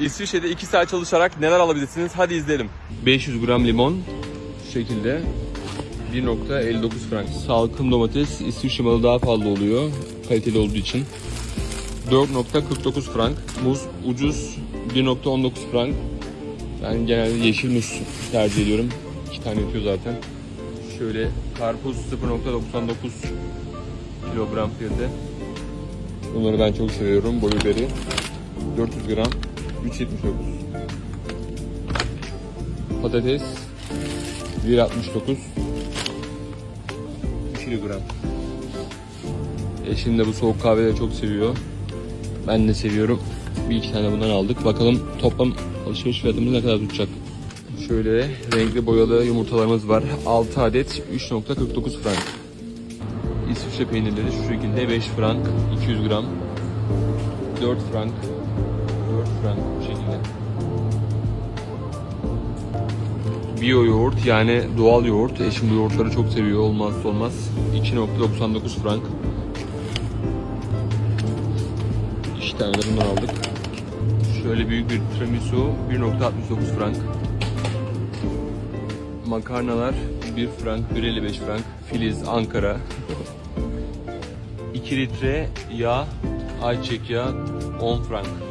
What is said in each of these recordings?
İsviçre'de 2 saat çalışarak neler alabilirsiniz? Hadi izleyelim. 500 gram limon şu şekilde 1.59 frank. Salkım domates İsviçre malı daha fazla oluyor kaliteli olduğu için. 4.49 frank. Muz ucuz 1.19 frank. Ben genelde yeşil muz tercih ediyorum. 2 tane yetiyor zaten. Şöyle karpuz 0.99 kilogram fiyatı. Bunları ben çok seviyorum. Boyu biberi 400 gram 3.79. Patates 1.69 1 kilogram. Eşim de bu soğuk kahveleri çok seviyor. Ben de seviyorum. Bir iki tane bundan aldık. Bakalım toplam alışveriş fiyatımız ne kadar tutacak. Şöyle renkli boyalı yumurtalarımız var. 6 adet 3.49 frank. İsviçre peynirleri şu şekilde 5 frank 200 gram. 4 frank 4 frank bu şekilde. Bio yoğurt yani doğal yoğurt. Eşim bu yoğurtları çok seviyor. Olmazsa olmaz. 2.99 frank. İki tane de aldık. Şöyle büyük bir tiramisu 1.69 frank. Makarnalar 1 frank, 1.55 frank. Filiz, Ankara. 2 litre yağ, ayçiçek yağı 10 frank.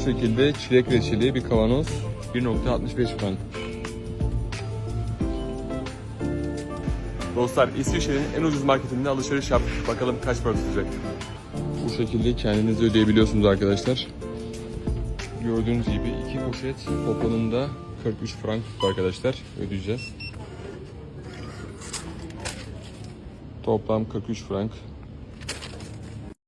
Şu şekilde çilek reçeli bir kavanoz 1.65 frank. Dostlar İsviçre'nin en ucuz marketinde alışveriş yaptık. Bakalım kaç para tutacak. Bu şekilde kendiniz ödeyebiliyorsunuz arkadaşlar. Gördüğünüz gibi iki poşet toplamında 43 frank tuttu arkadaşlar. Ödeyeceğiz. Toplam 43 frank.